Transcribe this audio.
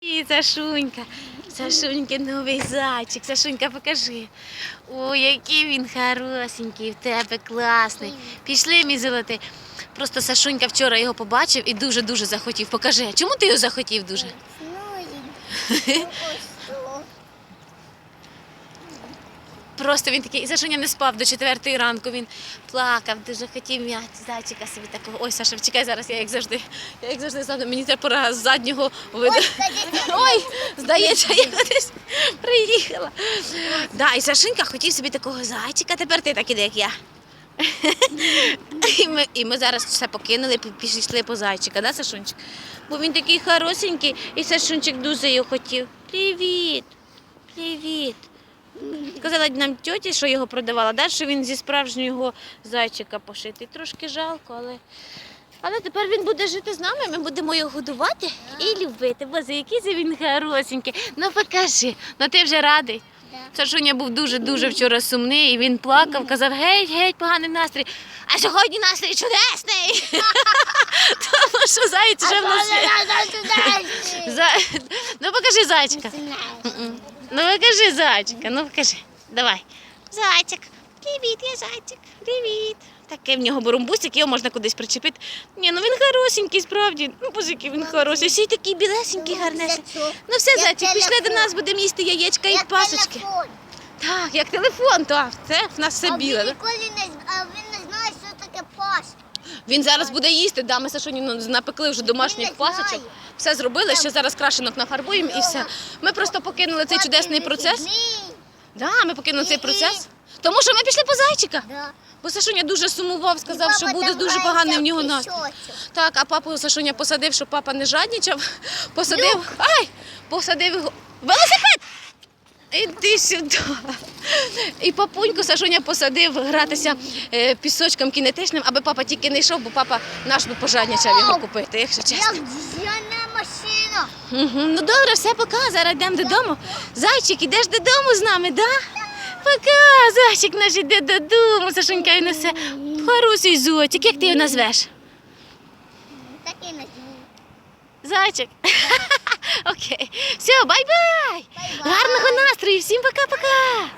І Сашунька, Сашуньки новий зайчик. Сашунька, покажи. Ой, який він хорошенький, в тебе класний. Пішли, мій золотий. Просто Сашунька вчора його побачив і дуже-дуже захотів. Покажи, чому ти його захотів дуже? Просто він такий, і Сашуня не спав до четвертої ранку. Він плакав, дуже хотів м'яти зайчика собі такого. Ой, Саша, чекай зараз, я як завжди, я як завжди задам, мені треба пора з заднього виду. Ой, здається, я десь приїхала. Да, і Сашенька хотів собі такого зайчика, тепер ти такий, як я. І ми, і ми зараз все покинули, пішли по зайчика, да, Сашунчик? Бо він такий хорошенький, і Сашунчик дуже його хотів. Привіт, привіт. Сказала нам тьоті, що його продавала, да, що він зі справжнього зайчика пошитий. Трошки жалко, але. Але тепер він буде жити з нами, ми будемо його годувати і любити. Боже, який же він хорошенький. Ну покажи, ну ти вже радий. Сашуня був дуже-дуже вчора сумний, і він плакав, казав, геть, геть, поганий настрій. А сьогодні настрій чудесний. Тому що зайць вже в нас Ну покажи зайчика. Ну покажи зайчика, ну покажи. Давай. Зайчик. Привіт, я зайчик. Привіт. Таке в нього бурумбусик, його можна кудись причепити. Ні, ну він хорошенький, справді. Ну, який він хороший. Й такий білесенький, гарнесенький. Ну все, зайчик, пішли до нас, будемо їсти яєчка і пасочки. Так, як телефон, так. Це в нас все А біле. він да? ніколи не, з- а він не знає, що таке пас. Він зараз буде їсти. Да, ми Сашоні ну, напекли вже домашніх Він не знає. пасочок. Все зробили, ще зараз крашенок нафарбуємо і все. Ми просто покинули цей чудесний процес. Да, ми покинули цей процес. Тому що ми пішли по зайчика. Да. Бо Сашуня дуже сумував, сказав, І що папа буде там дуже поганий в нього настрій. пісочок. Так, а папу Сашуня посадив, щоб папа не жадничав. Посадив. Ай! Посадив його. Велосипед! Іди сюди. І папуньку Сашуня посадив гратися е, пісочком кінетичним, аби папа тільки не йшов, бо папа наш би пожадничав його купити, якщо чесно. Як машина. Угу. Ну добре, все, пока. Зараз йдемо додому. Зайчик, ідеш додому з нами, да? Пока, зайчик наш іде додому. Сашенька і несе. Хороший зотик. Як ти його назвеш? Так і назву. Зайчик. Окей. Все. Бай-бай. Гарного настрою. Всім пока-пока.